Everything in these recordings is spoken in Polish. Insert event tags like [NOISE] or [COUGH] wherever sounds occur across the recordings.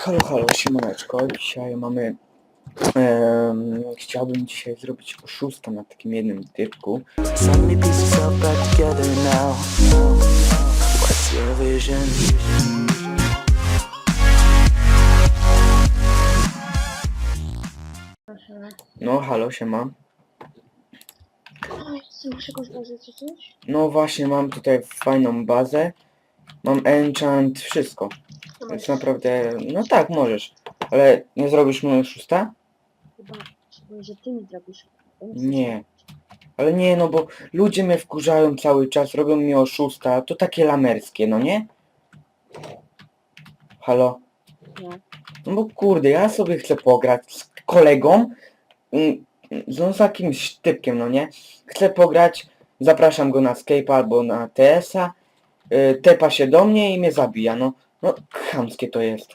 Halo, halo, siemaneczko. Dzisiaj mamy... em, chciałbym dzisiaj zrobić oszusta na takim jednym vision? No, halo, siema. Muszę coś? No właśnie, mam tutaj fajną bazę. Mam enchant, wszystko. Więc naprawdę... No tak, możesz. Ale nie zrobisz mi oszusta? Chyba, chyba, że ty mi zrobisz. Nie. Ale nie, no bo ludzie mnie wkurzają cały czas, robią mi oszusta. To takie lamerskie, no nie? Halo? Nie. No bo kurde, ja sobie chcę pograć z kolegą, mm, no z jakimś typkiem, no nie? Chcę pograć, zapraszam go na Skype'a albo na TS-a, y, tepa się do mnie i mnie zabija, no. No, chamskie to jest.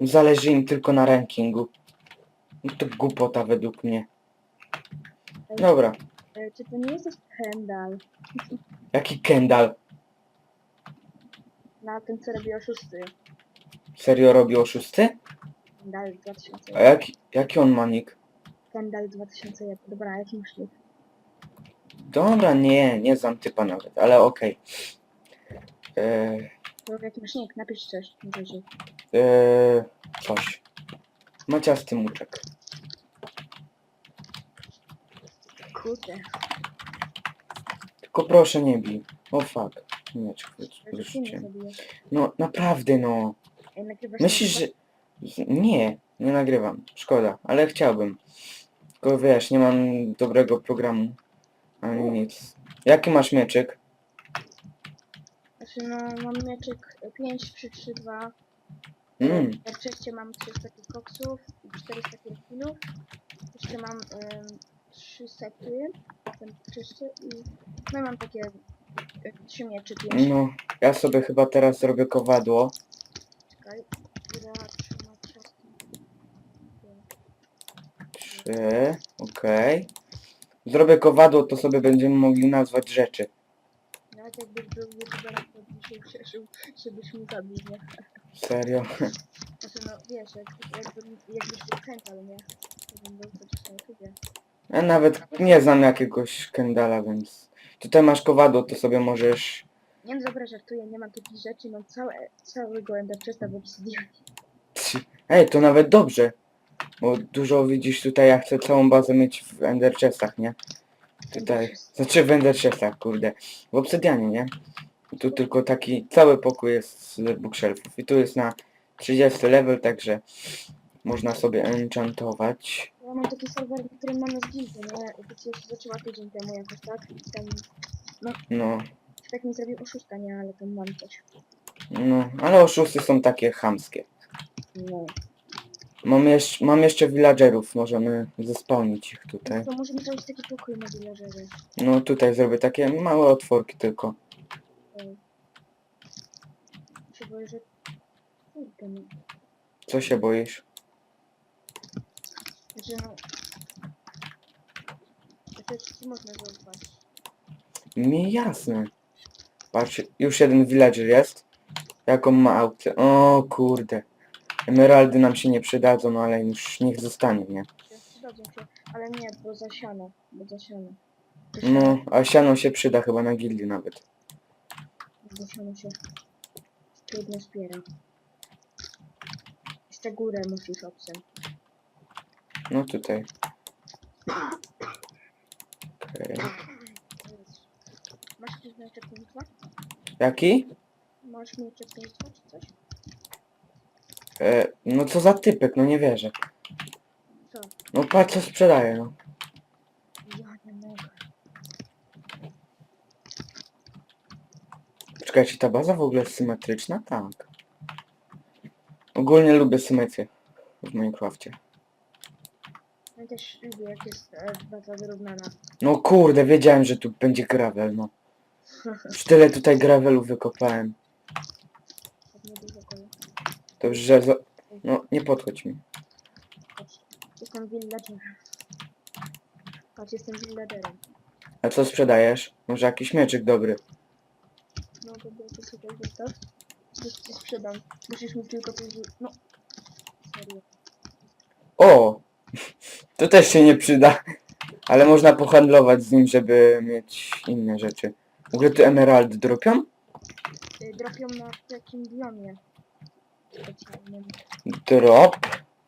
Zależy im tylko na rankingu. No to głupota według mnie. Dobra, E, Czy to nie jesteś Kendall? jaki Kendall? Na tym, co robi oszusty. Serio robi oszusty? Kendall A 2001. jaki, jaki on ma nick? Kendall 2001. Dobra, jaki masz nick? Dobra, nie, nie znam typa nawet, ale okej. Eee, Dobra, masz nick? Napisz coś. Eee, coś. Maciasty muczek. Kurde. Tylko proszę nie bij. O fuck. Miecz że ty mnie wyrzuciłem. zabijesz. No naprawdę no. Ej, nagrywasz Myślisz, że... Nie, nie nagrywam. Szkoda, ale chciałbym. Tylko wiesz, nie mam dobrego programu. Ani nic. Jaki masz mieczyk? No, mam mieczyk 5, 3, 3, 2. Mm, Na wcześniej mam 300 takich koksów i 400 takich kinów. Jeszcze mam ym, 3 sety, ten czysty i no i mam takie y, 3 mieczy, 5. no, ja sobie chyba teraz zrobię kowadło. Czekaj, ile trzyma czas. Trzy, okej. Zrobię kowadło, to sobie będziemy mogli nazwać rzeczy. Nawet jakbyś był youtuberem, to bym się cieszył, żebyś mi zabił, nie? Serio. Znaczy no wiesz, jak, jakbym, jakbyś był chęt, ale nie. Był chociaż na YouTubie. Ja nawet nie znam jakiegoś Kendala, więc... Tutaj masz kowadło, to sobie możesz... Nie no dobra, żartuję, nie mam takich rzeczy, mam całe, całego Ender Chesta w obsydianie. Trzy- Ej, to nawet dobrze. Bo dużo widzisz tutaj, ja chcę całą bazę mieć w Ender Chestach, nie? Tutaj. Znaczy w Ender Chestach, kurde. W Obsydianie, nie? Tu tylko taki cały pokój jest z bookshelfów. I tu jest na 30 level, także można sobie enchantować. Ja mam taki serwer, w którym mam zginkę, nie? Edycja się zaczęła tydzień temu jakoś tak i tam, No, tak mi zrobił oszusta, nie? Ale tam mam coś. no, ale oszusty są takie chamskie. No. Mam, jeszcze, mam jeszcze villagerów, możemy zespałnić ich tutaj. To możemy zrobić taki pokój na villagerze. No tutaj zrobię takie małe otworki tylko. Się boję, że... Kurde, no. Co się boisz? Że no... To ci można zaufać. Mi jasne. Patrz, już jeden villager jest. Jaką ma aukcję? O kurde. Emeraldy nam się nie przydadzą, no ale już niech zostanie, nie? Przydadzą się, ale nie, bo zasiano. Bo zasiano. No, a siano się przyda chyba na gildii nawet. Zasiano się. Trudno zbiera. Jeszcze górę musisz obsem. No tutaj. Okej. Masz jakieś mieczepnictwa? Jaki? Masz czy coś? E, no co za typek, no nie wierzę. Co? No patrz co sprzedaje, no. Ja nie mogę. Czekaj, czy ta baza w ogóle jest symetryczna? Tak. Ogólnie lubię symetrię w Minecrafcie. Ja też lubię jak jest e, baza wyrównana. No kurde, wiedziałem, że tu będzie gravel, no. [LAUGHS] Już tyle tutaj gravelu wykopałem. Tak nie dużo koło. Dobrze, że... Za... No, nie podchodź mi. Jestem villagerem. Patrz, jestem villagerem. A co sprzedajesz? Może jakiś mieczyk dobry? No to było to sobie zostaw. Już ci sprzedam. Musisz mi tylko coś... wy- No. Serio. O! [LAUGHS] To też się nie przyda. Ale można pohandlować z nim, żeby mieć inne rzeczy. W ogóle tu emeraldy dropią? Y, Dropią na takim biomie. Drop?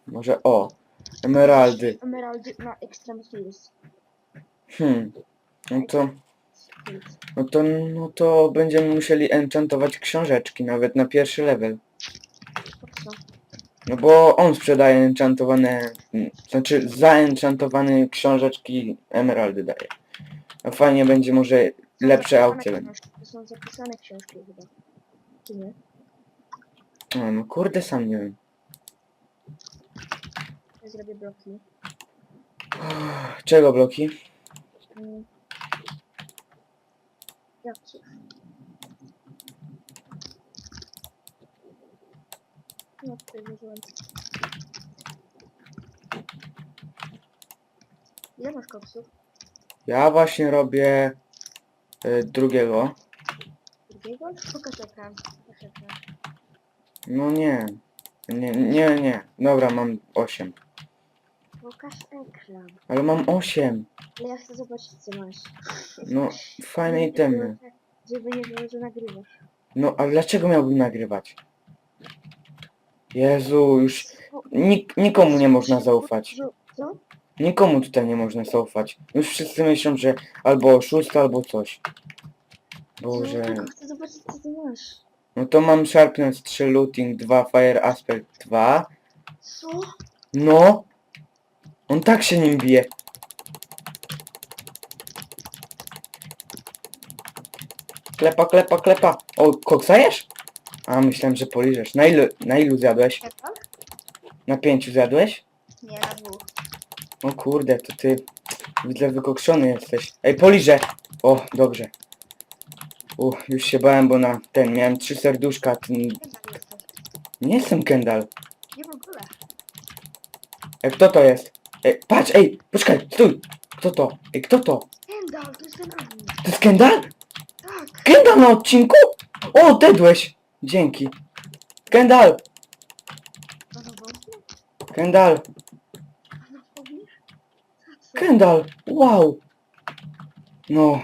Może o. Emeraldy. Emeraldy na Extreme Hills. Hmm. No to, no to, no to będziemy musieli enchantować książeczki, nawet na pierwszy level. No bo on sprzedaje enchantowane, znaczy zaenchantowane książeczki emeraldy daje. A fajnie będzie może lepsze aukcje. To są zapisane książki chyba. Czy nie? O, no kurde sam nie wiem. Ja zrobię bloki. Czego bloki? Mm. Jak ci? No tutaj włożyłem. Ile masz koksów? Ja właśnie robię y, drugiego. Drugiego? Pokaż ekran. No nie. Nie, nie, nie. Dobra, mam 8. Pokaż ekran. Ale mam 8. Ale ja chcę zobaczyć co masz. No, fajne itemy. tak, Żeby nie było, że nagrywasz. No, ale dlaczego miałbym nagrywać? Jezu, już nik nikomu nie można zaufać. Co? Nikomu tutaj nie można zaufać. Już wszyscy myślą, że albo oszust, albo coś. Co? Boże. Tylko chcę zobaczyć co ty masz. No to mam Sharpness 3, Looting 2, Fire Aspect 2. Co? No! On tak się nim bije. Klepa, klepa, klepa. O, koksajesz? A, myślałem, że poliżesz. Na ilu, na ilu zjadłeś? Na pięciu zjadłeś? Nie, na dwóch. O kurde, to ty widzę wykokszony jesteś. Ej, poliżę! O, dobrze. U, już się bałem, bo na ten miałem trzy serduszka. Ten... Nie jestem Kendall. Nie w ogóle. Ej, kto to jest? Ej, patrz, ej, poczekaj, stój! Kto to? Ej, kto to? Kendall, to jest ten admin. To jest Kendall? Tak. Kendall na odcinku? O, dedłeś! Dzięki. Kendall! To? Kendall! Kendall! Wow! No,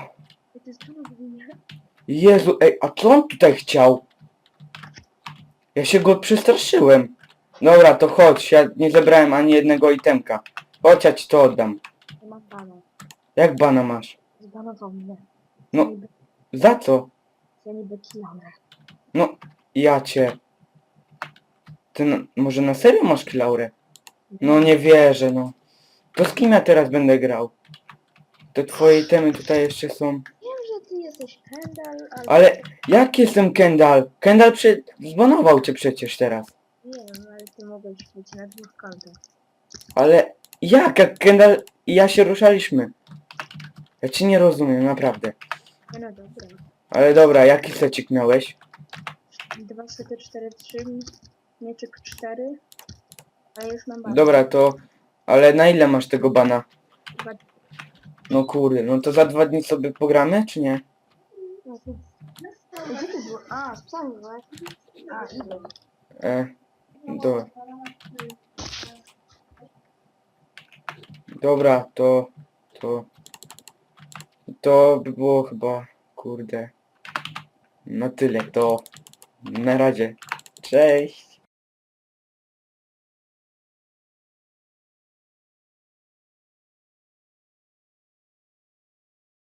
To jest czemu? Jezu, ej, a co on tutaj chciał? Ja się go przestraszyłem. Dobra, to chodź, ja nie zebrałem ani jednego itemka. Chodź, ja ci to oddam. Nie mam bana. Jak bana masz? Zbanował mnie. No. Niby, Za co? ja niby kilaurę. Ja cię. Ty na, może na serio masz kilaurę? No nie wierzę, no. To z kim ja teraz będę grał? Te twoje itemy tutaj jeszcze są. Ty jesteś Kendall, ale... Ale jak jestem Kendall? Kendall prze... zbanował cię przecież teraz. Nie wiem, ale ty mogłeś być na dwóch kontach. Ale jak? Jak Kendall i ja się ruszaliśmy? Ja ci nie rozumiem, naprawdę. No, no dobra. Ale dobra, jaki secik miałeś? 2 sety 4, 3, mieczyk 4. Ale już mam bana. Dobra, to... Ale na ile masz tego bana? No kurde, no to za dwa dni sobie pogramy, czy nie? No, to- Ej, Gdzie ty było? A, z psami byłeś? A, idę. E, do... Dobra, to... To... To by było chyba... Kurde... Na tyle, to... Na razie. Cześć!